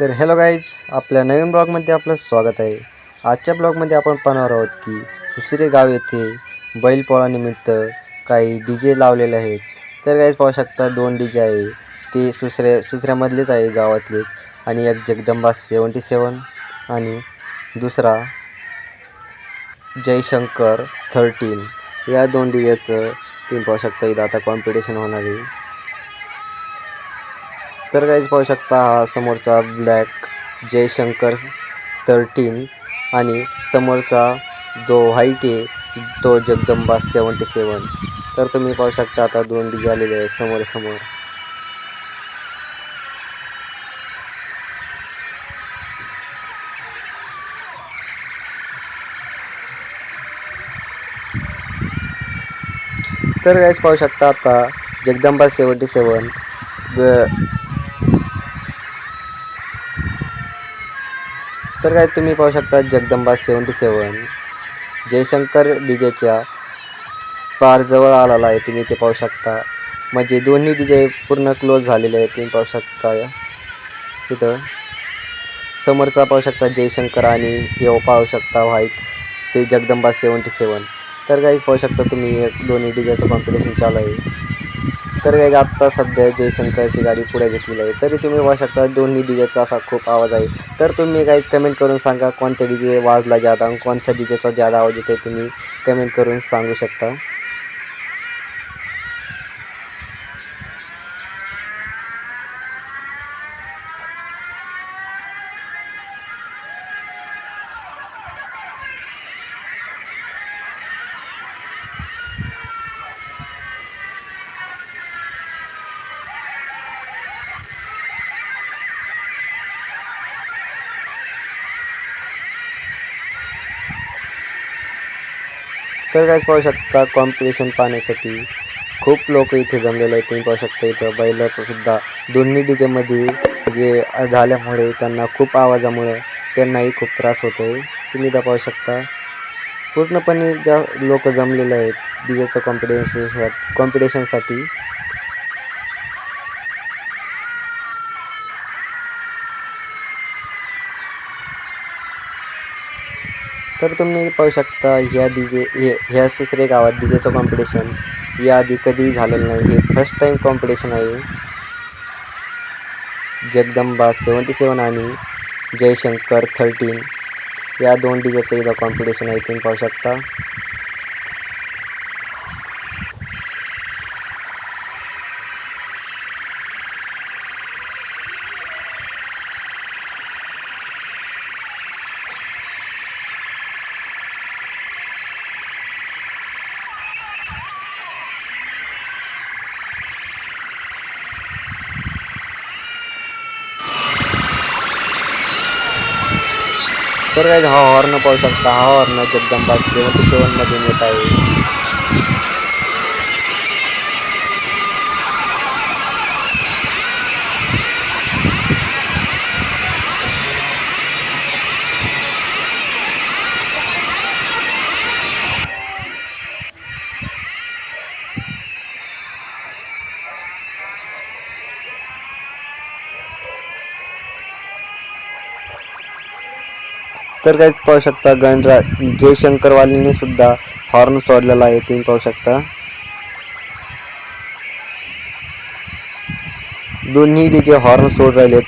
तर hello guys आपल्या नवीन ब्लॉगमध्ये आपलं स्वागत आहे. आजच्या ब्लॉगमध्ये आपण पाहणार आहोत की सुसरे गाव येथे बैलपोळानिमित्त काही डी जे लावलेले आहेत. तर गाईज पाहू शकता दोन डी जे आहे. ते सुसरे सुसऱ्यामधलेच आहे गावातलेच. आणि एक जगदंबा सेवन्टी सेवन आणि दुसरा जयशंकर थर्टीन या दोन डी जेचं तुम्ही पाहू शकता. इथं आता कॉम्पिटिशन होणार आहे. तर काहीच पाहू शकता हा समोरचा ब्लॅक जयशंकर थर्टीन आणि समोरचा जो व्हाईट आहे तो जगदंबा सेवन्टी सेवन तर तुम्ही पाहू शकता आता दोन डी आलेले आहे समोर समोर तर काहीच पाहू शकता आता जगदंबा सेवन्टी सेवन तर काय तुम्ही पाहू शकता Jagdamba seventy seven. Jaishankar D जेच्या पार जवळ आलेला आहे. तुम्ही ते पाहू शकता. म्हणजे दोन्ही डी जे पूर्ण क्लोज झालेले आहेत. तुम्ही पाहू शकता तिथं समोरचा पाहू शकता जयशंकर आणि हे पाहू शकता व्हाईट से जगदंबा सेवन्टी सेवन. तर काहीच पाहू शकता तुम्ही. एक दोन्ही डी जेचं कॉम्पिटिशन चालू आहे. तर काही आत्ता सध्या जयशंकरची गाडी पुढे घेतलेली आहे. तरी तुम्ही पाहू शकता दोन्ही डी जेचा असा खूप आवाज आहे. तर तुम्ही काहीच कमेंट करून सांगा कोणत्या डी जे वाजला जादा कोणत्या डी जेचा जादा आवाज येतो तुम्ही कमेंट करून सांगू शकता. तर काहीच पाहू शकता कॉम्पिटिशन पाहण्यासाठी खूप लोक इथे जमलेले आहेत. तुम्ही पाहू शकता इथं बैल सुद्धा दोन्ही डी जेमध्ये जे झाल्यामुळे त्यांना खूप आवाजामुळे त्यांनाही खूप त्रास होतो आहे तुम्ही इथं पाहू शकता. पूर्णपणे ज्या लोक जमलेले आहेत डी जेचं कॉम्पिटिशन कॉम्पिटिशनसाठी तर तुम्ही पाहू शकता ह्या डी जे हे ह्या दुसऱ्या गावात डी जेचं कॉम्पिटिशन याआधी कधीही झालेलं नाही. हे फर्स्ट टाईम कॉम्पिटिशन आहे. जगदंबा सेवन्टी सेवन आणि जयशंकर थर्टीन या दोन डी जेचं इथं कॉम्पिटिशन आहे. तुम्ही पाहू शकता. तर काय हा हॉर्न पाहू शकता. हा हॉर्न जगदंबा सेवन्टी सेवनमधून येत आहे. तर काय पाहू शकता गणराज जयशंकरवालीने सुद्धा हॉर्न सोडलेला आहे. तुम्ही पाहू शकता. दोन्ही डीजे हॉर्न सोड राहिलेत.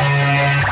Yeah.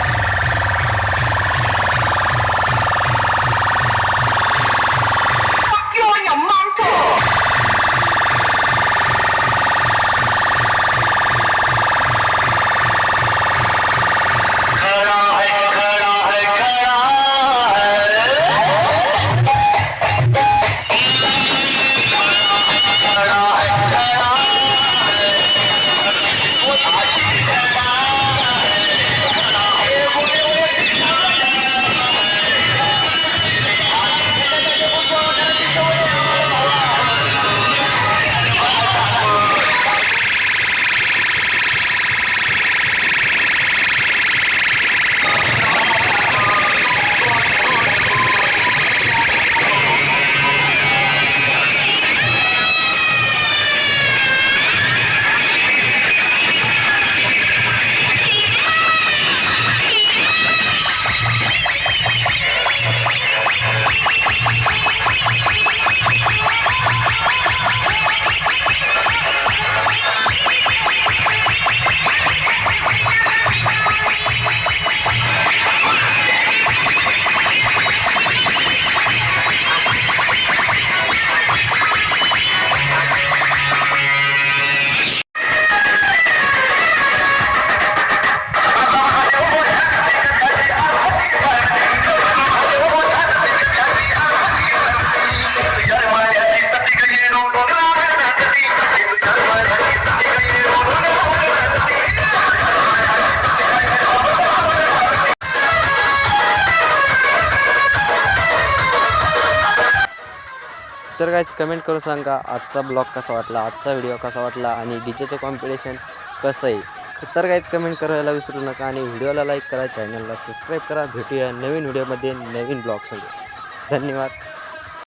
तर काहीच कमेंट करून सांगा आजचा ब्लॉग कसा वाटला आजचा व्हिडिओ कसा वाटला आणि डी जेचं कॉम्पिटिशन कसं आहे. तर काहीच कमेंट करायला विसरू नका आणि व्हिडिओला लाईक करा चॅनलला सबस्क्राईब करा. भेटूया नवीन व्हिडिओमध्ये नवीन ब्लॉगसोबत धन्यवाद.